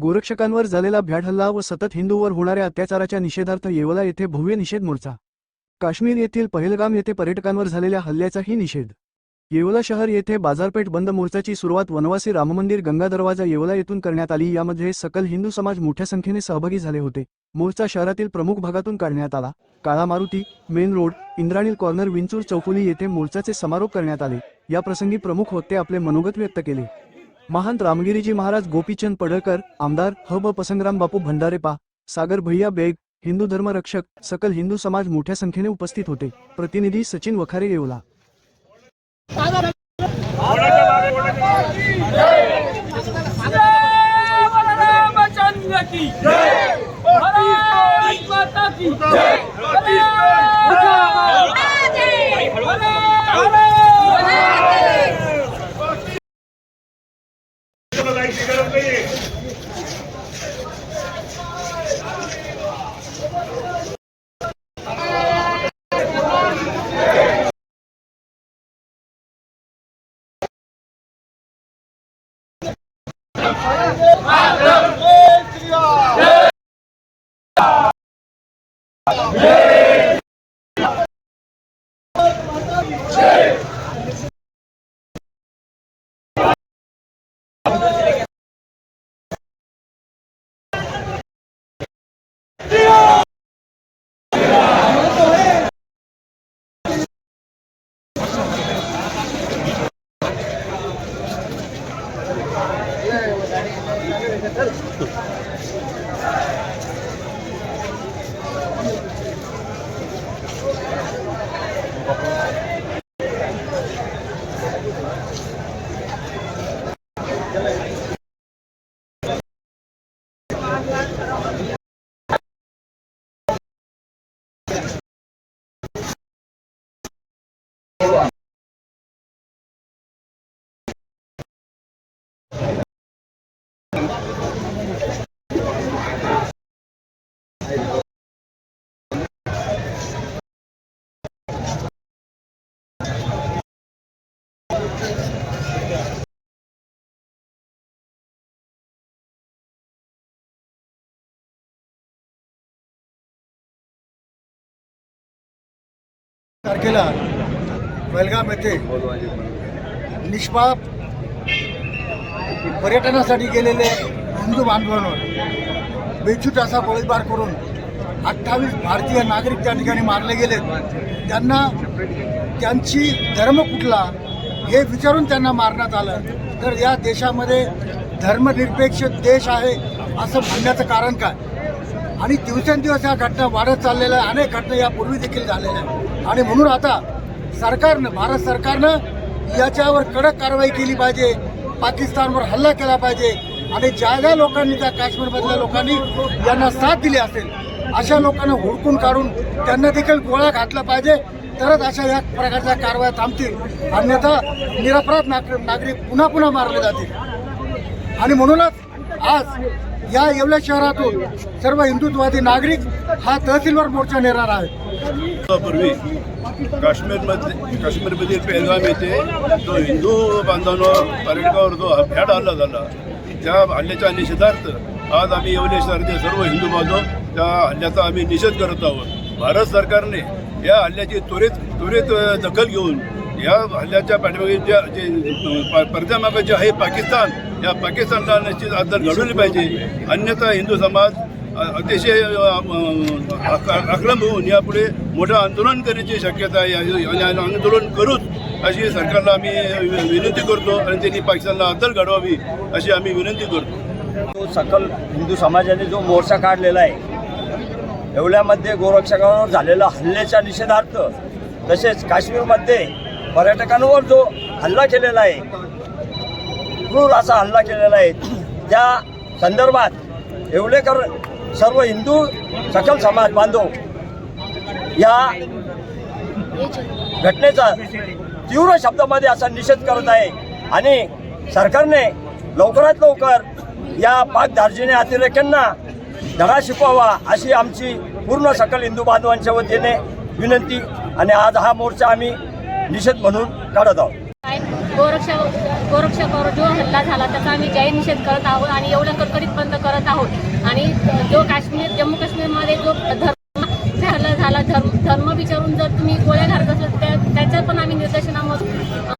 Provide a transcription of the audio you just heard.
गोरक्षकांवर झालेला भ्याड हल्ला व सतत हिंदूवर होणाऱ्या अत्याचाराच्या निषेधार्थ येवला येथे भव्य निषेध मोर्चा. काश्मीर येथील पहिलगाम येथे पर्यटकांवर झालेल्या हल्ल्याचाही निषेध. येवला शहर येथे बाजारपेठ बंद मोर्चाची सुरुवात वनवासी राममंदिर गंगा दरवाजा येवला येथून करण्यात आली. यामध्ये सकल हिंदू समाज मोठ्या संख्येने सहभागी झाले होते. मोर्चा शहरातील प्रमुख भागातून काढण्यात आला. काळा Maruti main road Indranil corner Vinchur चौफुली येथे मोर्चाचे समारोप करण्यात आले. या प्रसंगी प्रमुख होते आपले मनोगत व्यक्त केले. महंत रामगिरीजी महाराज गोपीचंद पडळकर आमदार ह ब पसंगराम बापू भंडारे पा सागर भैया बेग हिंदू धर्मरक्षक सकल हिंदू समाज मोठ्या संख्येने उपस्थित होते प्रतिनिधी सचिन वखारे येवला की लाईट गरम नाही Jai तारखेला बेलगाम येथे निष्पाप पर्यटनासाठी गेलेले हिंदू बांधवांवर बेछूट असा गोळीबार करून अठ्ठावीस भारतीय नागरिक त्या ठिकाणी मारले गेलेत. त्यांना त्यांची धर्म कुठला हे विचारून त्यांना मारण्यात आलं. तर या देशामध्ये धर्मनिरपेक्ष देश आहे असं म्हणण्याचं कारण काय? आणि दिवसेंदिवस या घटना वाढत चाललेल्या अनेक घटना यापूर्वी देखील झालेल्या आहेत. आणि म्हणून आता सरकारनं भारत सरकारनं याच्यावर कडक कारवाई केली पाहिजे. पाकिस्तानवर हल्ला केला पाहिजे. आणि ज्या ज्या लोकांनी त्या काश्मीरमधल्या लोकांनी यांना साथ दिली असेल अशा लोकांना हुडकून काढून त्यांना देखील गोळा घातला पाहिजे. तरच अशा या प्रकारच्या कारवाया थांबतील. अन्यथा निरपराध नागरिक पुन्हा पुन्हा मारले जातील. आणि म्हणूनच आज या येवल्या शहरातून सर्व हिंदुत्ववादी नागरिक हा तहसीलवर मोर्चा नेणार आहे. पूर्वी काश्मीरमध्ये काश्मीरमधील पेहलगाम येथे जो हिंदू बांधवांवर पर्यटकावर जो भ्याड हल्ला झाला त्या हल्ल्याच्या निषेधार्थ आज आम्ही येवले शहरातील सर्व हिंदू बांधव त्या हल्ल्याचा आम्ही निषेध करत आहोत. भारत सरकारने या हल्ल्याची त्वरित त्वरित दखल घेऊन या हल्ल्याच्या पाठीमागे ज्या जे प- पडद्यामागे जे आहे पाकिस्तान या पाकिस्तानला निश्चित आदर घडवली पाहिजे. अन्यथा हिंदू समाज अतिशय अ, होऊन यापुढे मोठं आंदोलन करण्याची शक्यता आहे आणि आंदोलन करूच अशी सरकारला आम्ही विनंती करतो आणि त्यांनी पाकिस्तानला अद्दल घडवावी अशी आम्ही विनंती करतो. तो सकल हिंदू समाजाने जो मोर्चा काढलेला आहे एवढ्यामध्ये गोरक्षकांवर झालेल्या हल्ल्याच्या निषेधार्थ तसेच काश्मीरमध्ये पर्यटकांवर जो हल्ला केलेला आहे क्रूर असा हल्ला केलेला आहे. त्या संदर्भात येवलेकर सर्व हिंदू सकल समाज बांधव या घटनेचा तीव्र शब्दामध्ये असा निषेध करत आहे आणि सरकारने लवकरात लवकर या पाक दार्जिने अतिरेक्यांना धडा शिकवावा अशी आमची पूर्ण सकल हिंदू बांधवांच्या वतीने विनंती आणि आज हा मोर्चा आम्ही निषेध म्हणून काढत आहोत. गोरक्ष गोरक्षकावर जो हल्ला झाला त्याचा आम्ही जाहीर निषेध करत आहोत आणि एवढं कडकडीत बंद करत आहोत. आणि जो काश्मीर जम्मू काश्मीरमध्ये जो धर्म हल्ला झाला धर्म धर्म विचारून जर तुम्ही गोळ्या घालत असाल त्याच्यात पण आम्ही निदर्शनामध्ये